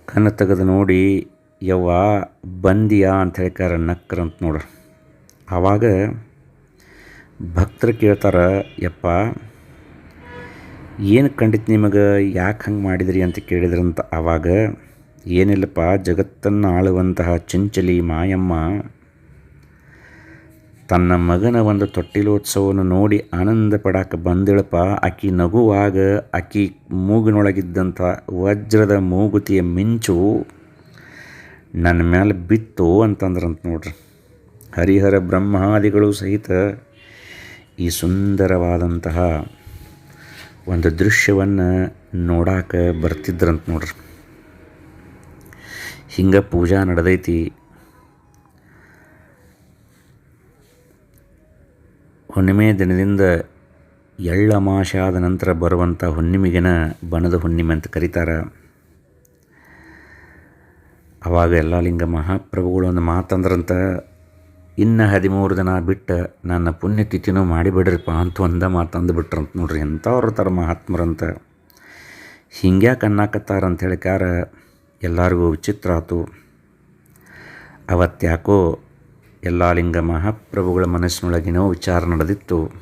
ಕನ್ನ ತೆಗೆದು ನೋಡಿ, ಯವ್ವ ಬಂದಿಯಾ ಅಂತ ಹೇಳ್ಕಾರ ನಕ್ಕರಂತ ನೋಡ್ರಿ. ಆವಾಗ ಭಕ್ತರು ಕೇಳ್ತಾರೆ, ಯಪ್ಪ ಏನು ಕಂಡಿತ್ತು ನಿಮಗೆ? ಯಾಕೆ ಹಂಗೆ ಮಾಡಿದ್ರಿ ಅಂತ ಕೇಳಿದ್ರಂತ ಆವಾಗ ಏನಿಲ್ಲಪ್ಪ, ಜಗತ್ತನ್ನು ಆಳುವಂತಹ ಚಂಚಲಿ ಮಾಯಮ್ಮ ತನ್ನ ಮಗನ ಒಂದು ತೊಟ್ಟಿಲೋತ್ಸವವನ್ನು ನೋಡಿ ಆನಂದ ಪಡಾಕ ಬಂದಿಳಪ್ಪ. ಆಕಿ ನಗುವಾಗ ಆಕಿ ಮೂಗಿನೊಳಗಿದ್ದಂಥ ವಜ್ರದ ಮೂಗುತಿಯ ಮಿಂಚು ನನ್ನ ಮೇಲೆ ಬಿತ್ತು ಅಂತಂದ್ರಂತ ನೋಡ್ರಿ. ಹರಿಹರ ಬ್ರಹ್ಮಾದಿಗಳು ಸಹಿತ ಈ ಸುಂದರವಾದಂತಹ ಒಂದು ದೃಶ್ಯವನ್ನು ನೋಡಾಕ ಬರ್ತಿದ್ರಂತ ನೋಡ್ರಿ. ಹಿಂಗೆ ಪೂಜಾ ನಡೆದೈತಿ. ಹುಣ್ಣಿಮೆ ದಿನದಿಂದ ಎಳ್ಳಮಾಶೆ ಆದ ನಂತರ ಬರುವಂಥ ಹುಣ್ಣಿಮೆಗಿನ ಬನದ ಹುಣ್ಣಿಮೆ ಅಂತ ಕರೀತಾರೆ. ಅವಾಗ ಎಲ್ಲ ಲಿಂಗ ಮಹಾಪ್ರಭುಗಳು ಒಂದು ಮಾತಂದ್ರಂತ ಇನ್ನು ಹದಿಮೂರು ದಿನ ಬಿಟ್ಟು ನನ್ನ ಪುಣ್ಯತಿಥಿನೂ ಮಾಡಿಬಿಡ್ರಿಪ್ಪ ಅಂತ ಒಂದ ಮಾತಂದು ಬಿಟ್ರಂತ ನೋಡ್ರಿ ಎಂಥವ್ರ ಥರ ಮಹಾತ್ಮರಂತ ಹಿಂಗ್ಯಾಕೆ ಅನ್ನಾಕತ್ತಾರ ಅಂತ ಹೇಳಿಕಾರ ಎಲ್ಲರಿಗೂ ವಿಚಿತ್ರ ಆತು. ಅವತ್ತ್ಯಾಕೋ ಎಲ್ಲ ಲಿಂಗ ಮಹಾಪ್ರಭುಗಳ ಮನಸ್ಸಿನೊಳಗಿನೋ ವಿಚಾರ ನಡೆದಿತ್ತು.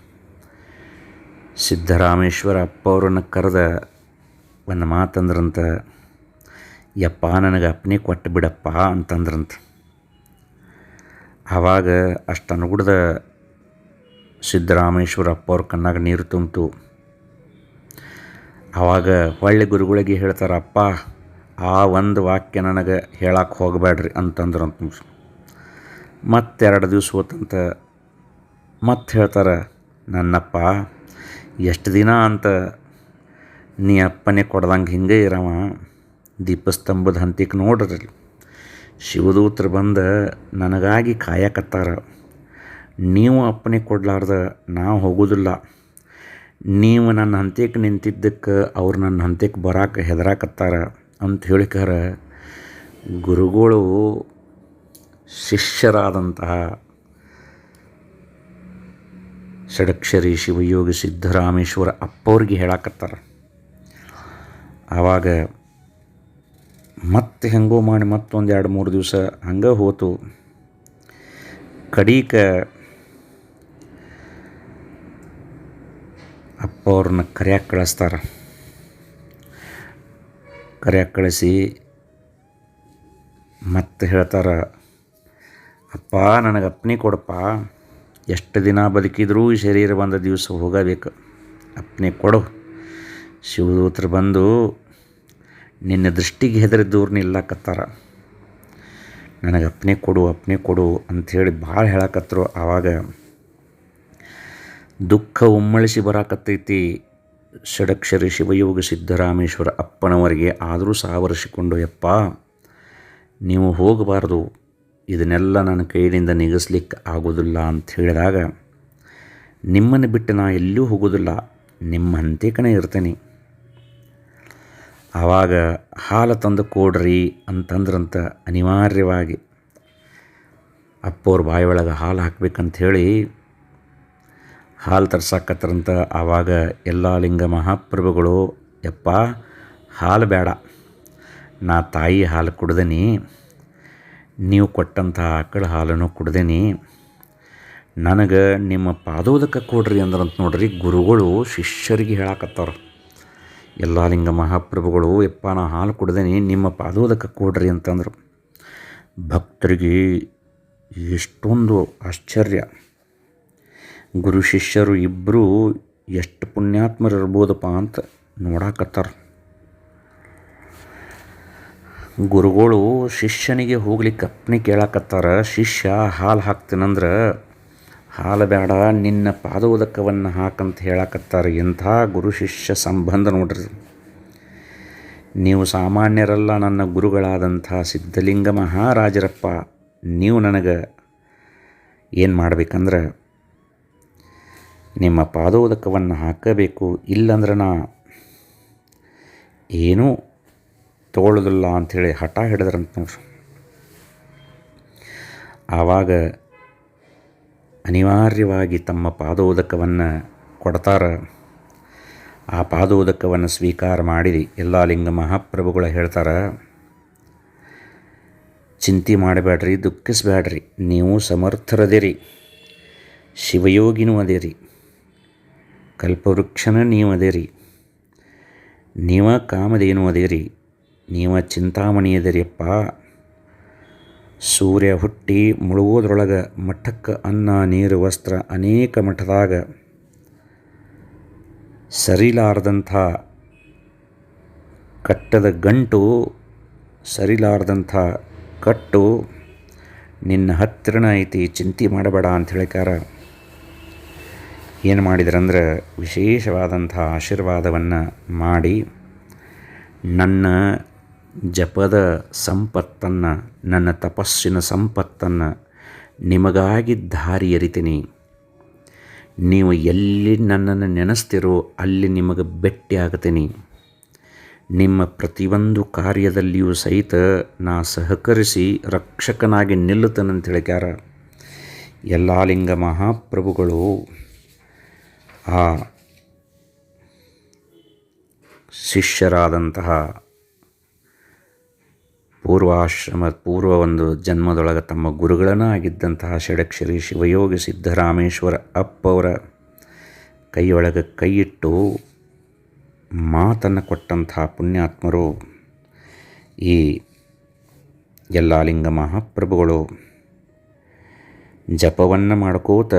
ಸಿದ್ದರಾಮೇಶ್ವರ ಅಪ್ಪ ಅವರನ್ನು ಕರೆದ ಒಂದು ಮಾತಂದ್ರಂತ ಯಪ್ಪ ನನಗೆ ಅಪ್ಪನೇ ಕೊಟ್ಟು ಬಿಡಪ್ಪ ಅಂತಂದ್ರಂತ. ಆವಾಗ ಅಷ್ಟು ಅನುಗುಡ್ದ ಸಿದ್ದರಾಮೇಶ್ವರ ಅಪ್ಪ ಅವ್ರ ಕಣ್ಣಾಗ ನೀರು ತುಂಬಿತು. ಆವಾಗ ಹೊಳ್ಳಿ ಗುರುಗಳಿಗೆ ಹೇಳ್ತಾರೆ, ಅಪ್ಪ, ಆ ಒಂದು ವಾಕ್ಯ ನನಗೆ ಹೇಳಕ್ಕೆ ಹೋಗಬೇಡ್ರಿ ಅಂತಂದ್ರಂತ ಮತ್ತೆರಡು ದಿವಸ ಹೋತಂತ ಮತ್ತೆ ಹೇಳ್ತಾರೆ, ನನ್ನಪ್ಪ, ಎಷ್ಟು ದಿನ ಅಂತ ನೀ ಅಪ್ಪನೇ ಕೊಡ್ದಂಗೆ ಹಿಂಗೆ ಇರವ. ದೀಪಸ್ತಂಭದ ಹಂತಿಗೆ ನೋಡ್ರಿ. ಶಿವದೂತರು ಬಂದು ನನಗಾಗಿ ಕಾಯಕತ್ತಾರ. ನೀವು ಅಪ್ಪನೆ ಕೊಡಲಾರ್ದ ನಾವು ಹೋಗೋದಿಲ್ಲ. ನೀವು ನನ್ನ ಹಂತಕ್ಕೆ ನಿಂತಿದ್ದಕ್ಕೆ ಅವ್ರು ನನ್ನ ಹಂತಕ್ಕೆ ಬರಾಕ ಹೆದರಾಕತ್ತಾರ ಅಂತ ಹೇಳಿಕಾರ ಗುರುಗಳು ಶಿಷ್ಯರಾದಂತಹ ಷಡಕ್ಷರಿ ಶಿವಯೋಗಿ ಸಿದ್ಧರಾಮೇಶ್ವರ ಅಪ್ಪವ್ರಿಗೆ ಹೇಳಾಕತ್ತಾರ. ಆವಾಗ ಮತ್ತೆ ಹೆಂಗೋ ಮಾಡಿ ಮತ್ತೊಂದು ಎರಡು ಮೂರು ದಿವಸ ಹಂಗೆ ಹೋತು. ಕಡೀಕ ಅಪ್ಪ ಅವ್ರನ್ನ ಕರ್ಯಾಕೆ ಕಳಿಸ್ತಾರೆ. ಕರ್ಯಾಕೆ ಕಳಿಸಿ ಮತ್ತೆ ಹೇಳ್ತಾರೆ, ಅಪ್ಪ, ನನಗೆ ಅಪ್ನಿ ಕೊಡಪ್ಪ. ಎಷ್ಟು ದಿನ ಬದುಕಿದ್ರೂ ಈ ಶರೀರ ಬಂದ ದಿವಸ ಹೋಗಬೇಕು. ಅಪ್ನಿ ಕೊಡು. ಶಿವದೂತ್ರ ಬಂದು ನಿನ್ನ ದೃಷ್ಟಿಗೆ ಹೆದರಿದ್ದವ್ರು ನಿಲ್ಲಕತ್ತಾರ ನನಗೆ ಅಪ್ನೆ ಕೊಡು ಅಪ್ನೆ ಕೊಡು ಅಂಥೇಳಿ ಭಾಳ ಹೇಳಕತ್ತರು ಆವಾಗ ದುಃಖ ಉಮ್ಮಳಿಸಿ ಬರಾಕತ್ತೈತಿ. ಷಡಕ್ಷರಿ ಶಿವಯೋಗ ಸಿದ್ದರಾಮೇಶ್ವರ ಅಪ್ಪನವರಿಗೆ ಆದರೂ ಸಾವರಿಸಿಕೊಂಡು, ಯಪ್ಪ, ನೀವು ಹೋಗಬಾರ್ದು. ಇದನ್ನೆಲ್ಲ ನನ್ನ ಕೈಯಿಂದ ನಿಗಿಸ್ಲಿಕ್ಕೆ ಆಗೋದಿಲ್ಲ ಅಂತ ಹೇಳಿದಾಗ ನಿಮ್ಮನ್ನು ಬಿಟ್ಟು ನಾ ಎಲ್ಲೂ ಹೋಗೋದಿಲ್ಲ. ನಿಮ್ಮಂತೆ ಕಣೆ ಇರ್ತೇನೆ. ಆವಾಗ ಹಾಲು ತಂದು ಕೊಡ್ರಿ ಅಂತಂದ್ರಂತ ಅನಿವಾರ್ಯವಾಗಿ ಅಪ್ಪವ್ರ ಬಾಯಿ ಒಳಗೆ ಹಾಲು ಹಾಕ್ಬೇಕಂತ ಹೇಳಿ ಹಾಲು ತರ್ಸಾಕತ್ತರಂತ ಆವಾಗ ಎಲ್ಲ ಲಿಂಗ ಮಹಾಪ್ರಭುಗಳು, ಯಪ್ಪ, ಹಾಲು ಬೇಡ ನಾ ತಾಯಿ ಹಾಲು ಕುಡ್ದೇನಿ. ನೀವು ಕೊಟ್ಟಂಥ ಆಕಳ ಹಾಲನ್ನು ಕುಡ್ದೇನಿ. ನನಗೆ ನಿಮ್ಮ ಪಾದೋದಕ್ಕೆ ಕೊಡ್ರಿ ಅಂದ್ರಂತ ನೋಡ್ರಿ ಗುರುಗಳು ಶಿಷ್ಯರಿಗೆ ಹೇಳಾಕತ್ತಾರ. ಎಲ್ಲ ಲಿಂಗ ಮಹಾಪ್ರಭುಗಳು, ಯಪ್ಪ, ನಾ ಹಾಲು ಕುಡ್ದೇನೆ, ನಿಮ್ಮ ಪಾದೋದಕ್ಕೆ ಕೊಡ್ರಿ ಅಂತಂದರು. ಭಕ್ತರಿಗೆ ಎಷ್ಟೊಂದು ಆಶ್ಚರ್ಯ. ಗುರು ಶಿಷ್ಯರು ಇಬ್ಬರು ಎಷ್ಟು ಪುಣ್ಯಾತ್ಮರು ಇರ್ಬೋದಪ್ಪ ಅಂತ ನೋಡಾಕತ್ತಾರ. ಗುರುಗಳು ಶಿಷ್ಯನಿಗೆ ಹೋಗ್ಲಿಕ್ಕೆ ಅಪ್ಪನೆ ಕೇಳಾಕತ್ತಾರ, ಶಿಷ್ಯ, ಹಾಲು ಹಾಕ್ತೀನಂದ್ರೆ ಹಾಲು ಬೇಡ ನಿನ್ನ ಪಾದೋದಕವನ್ನು ಹಾಕಂತ ಹೇಳಕತ್ತಾರೆ ಎಂಥ ಗುರು ಶಿಷ್ಯ ಸಂಬಂಧ ನೋಡ್ರಿ. ನೀವು ಸಾಮಾನ್ಯರಲ್ಲ, ನನ್ನ ಗುರುಗಳಾದಂಥ ಸಿದ್ಧಲಿಂಗ ಮಹಾರಾಜರಪ್ಪ, ನೀವು ನನಗೆ ಏನು ಮಾಡಬೇಕಂದ್ರೆ, ನಿಮ್ಮ ಪಾದೋದಕವನ್ನು ಹಾಕಬೇಕು, ಇಲ್ಲಂದ್ರೆ ನಾ ಏನೂ ತಗೊಳ್ಳೋದಿಲ್ಲ ಅಂಥೇಳಿ ಹಠ ಹಿಡಿದ್ರಂತ ನೋಡ್ರಿ. ಆವಾಗ ಅನಿವಾರ್ಯವಾಗಿ ತಮ್ಮ ಪಾದೋದಕವನ್ನು ಕೊಡ್ತಾರೆ. ಆ ಪಾದೋದಕವನ್ನು ಸ್ವೀಕಾರ ಮಾಡಿ ಎಲ್ಲ ಲಿಂಗ ಮಹಾಪ್ರಭುಗಳು ಹೇಳ್ತಾರೆ, ಚಿಂತೆ ಮಾಡಬೇಡ್ರಿ, ದುಃಖಿಸಬೇಡ್ರಿ. ನೀವು ಸಮರ್ಥರದಿರಿ. ಶಿವಯೋಗಿನೂ ಅದೇರಿ. ಕಲ್ಪವೃಕ್ಷನ ನೀವು ಅದೇರಿ. ನೀವ ಕಾಮಧೇನು ಅದೇರಿ. ನೀವ ಚಿಂತಾಮಣಿ ಅದಿರಿಯಪ್ಪ ಸೂರ್ಯ ಹುಟ್ಟಿ ಮುಳುಗೋದ್ರೊಳಗೆ ಮಠಕ್ಕೆ ಅನ್ನ, ನೀರು, ವಸ್ತ್ರ ಅನೇಕ ಮಠದಾಗ ಸರಿಲಾರದಂಥ ಕಟ್ಟದ ಗಂಟು, ಸರಿಲಾರದಂಥ ಕಟ್ಟು, ನಿನ್ನ ಹತ್ತಿರನ ಐತಿ, ಚಿಂತೆ ಮಾಡಬೇಡ ಅಂತ ಹೇಳಿಕಾರ ಏನು ಮಾಡಿದ್ರಂದ್ರೆ ವಿಶೇಷವಾದಂಥ ಆಶೀರ್ವಾದವನ್ನು ಮಾಡಿ ನನ್ನ ಜಪದ ಸಂಪತ್ತನ್ನು, ನನ್ನ ತಪಸ್ಸಿನ ಸಂಪತ್ತನ್ನು ನಿಮಗಾಗಿ ದಾರಿ ಎರಿತೀನಿ. ನೀವು ಎಲ್ಲಿ ನನ್ನನ್ನು ನೆನೆಸ್ತಿರೋ ಅಲ್ಲಿ ನಿಮಗೆ ಬೆಟ್ಟಿ ಆಗ್ತೀನಿ. ನಿಮ್ಮ ಪ್ರತಿಯೊಂದು ಕಾರ್ಯದಲ್ಲಿಯೂ ಸಹಿತ ನಾ ಸಹಕರಿಸಿ ರಕ್ಷಕನಾಗಿ ನಿಲ್ಲುತ್ತೇನಂತ ಹೇಳಿಕ್ಯಾರ ಎಲ್ಲ ಲಿಂಗ ಮಹಾಪ್ರಭುಗಳು, ಆ ಶಿಷ್ಯರಾದಂತಹ ಪೂರ್ವಾಶ್ರಮ, ಪೂರ್ವ ಒಂದು ಜನ್ಮದೊಳಗೆ ತಮ್ಮ ಗುರುಗಳನ್ನ ಆಗಿದ್ದಂತಹ ಷಡಕ್ಷರಿ ಶಿವಯೋಗಿ ಸಿದ್ದರಾಮೇಶ್ವರ ಅಪ್ಪವರ ಕೈಯೊಳಗೆ ಕೈಯಿಟ್ಟು ಮಾತನ್ನು ಕೊಟ್ಟಂತಹ ಪುಣ್ಯಾತ್ಮರು ಈ ಎಲ್ಲ ಲಿಂಗ ಮಹಾಪ್ರಭುಗಳು. ಜಪವನ್ನು ಮಾಡ್ಕೋತ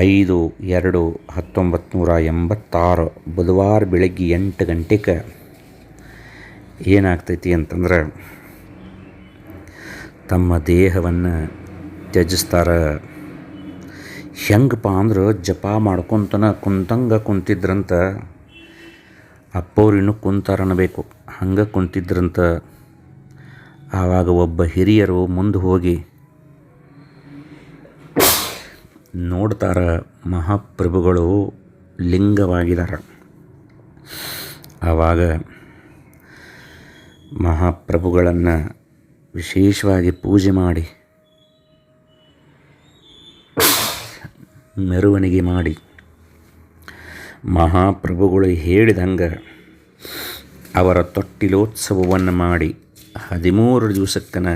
ಐದು, ಎರಡು ಹತ್ತೊಂಬತ್ತು ನೂರ ಎಂಬತ್ತಾರು, ಬುಧವಾರ ಬೆಳಗ್ಗೆ ಎಂಟು ಗಂಟೆಗೆ ಏನಾಗ್ತೈತಿ ಅಂತಂದ್ರೆ, ತಮ್ಮ ದೇಹವನ್ನು ತ್ಯಜಿಸ್ತಾರೆ. ಹೆಂಗಪ್ಪ ಅಂದ್ರೆ ಜಪ ಮಾಡ್ಕೊತನ ಕುಂತಂಗೆ ಕುಂತಿದ್ರಂತ, ಅಪ್ಪವ್ರು ಇನ್ನೂ ಅನ್ನಬೇಕು ಹಂಗೆ ಕುಂತಿದ್ರಂತ, ಆವಾಗ ಒಬ್ಬ ಹಿರಿಯರು ಮುಂದೆ ಹೋಗಿ ನೋಡ್ತಾರ ಮಹಾಪ್ರಭುಗಳು ಲಿಂಗವಾಗಿದ್ದಾರೆ ಆವಾಗ ಮಹಾಪ್ರಭುಗಳನ್ನು ವಿಶೇಷವಾಗಿ ಪೂಜೆ ಮಾಡಿ, ಮೆರವಣಿಗೆ ಮಾಡಿ ಮಹಾಪ್ರಭುಗಳು ಹೇಳಿದಂಗೆ ಅವರ ತೊಟ್ಟಿಲೋತ್ಸವವನ್ನು ಮಾಡಿ ಹದಿಮೂರು ದಿವಸಕ್ಕನ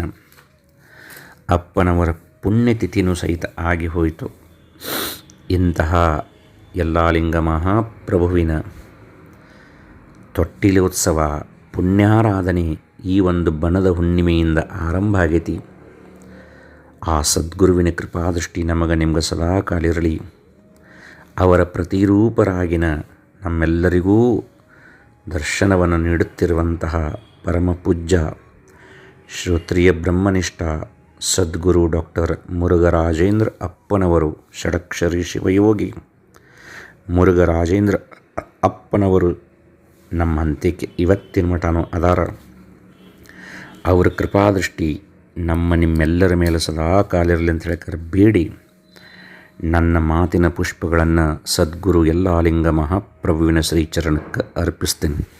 ಅಪ್ಪನವರ ಪುಣ್ಯತಿಥಿನೂ ಸಹಿತ ಆಗಿ ಹೋಯಿತು. ಇಂತಹ ಎಲ್ಲ ಲಿಂಗ ಮಹಾಪ್ರಭುವಿನ ತೊಟ್ಟಿಲೋತ್ಸವ ಪುಣ್ಯಾರಾಧನೆ ಈ ಒಂದು ಬಣದ ಹುಣ್ಣಿಮೆಯಿಂದ ಆರಂಭ ಆಗೈತಿ. ಆ ಸದ್ಗುರುವಿನ ಕೃಪಾದೃಷ್ಟಿ ನಮಗೆ ನಿಮ್ಗೆ ಸದಾ ಕಾಲಿರಲಿ. ಅವರ ಪ್ರತಿರೂಪರಾಗಿನ ನಮ್ಮೆಲ್ಲರಿಗೂ ದರ್ಶನವನ್ನು ನೀಡುತ್ತಿರುವಂತಹ ಪರಮ ಪೂಜ್ಯ ಶ್ರೋತ್ರಿಯ ಬ್ರಹ್ಮನಿಷ್ಠ ಸದ್ಗುರು ಡಾಕ್ಟರ್ ಮುರುಘರಾಜೇಂದ್ರ ಅಪ್ಪನವರು, ಷಡಕ್ಷರಿ ಶಿವಯೋಗಿ. ಮುರುಘರಾಜೇಂದ್ರ ಅಪ್ಪನವರು ನಮ್ಮ ಅಂತ್ಯಕ್ಕೆ ಇವತ್ತಿನ ಮಠನೂ ಅದಾರ. ಅವರ ಕೃಪಾದೃಷ್ಟಿ ನಮ್ಮ ನಿಮ್ಮೆಲ್ಲರ ಮೇಲೆ ಸದಾ ಕಾಲಿರಲಿ ಅಂತ ಹೇಳಿ ಬೇಡಿ. ನನ್ನ ಮಾತಿನ ಪುಷ್ಪಗಳನ್ನು ಸದ್ಗುರು ಎಲ್ಲ ಲಿಂಗ ಮಹಾಪ್ರಭುವಿನ ಶ್ರೀಚರಣಕ್ಕೆ ಅರ್ಪಿಸ್ತೇನೆ.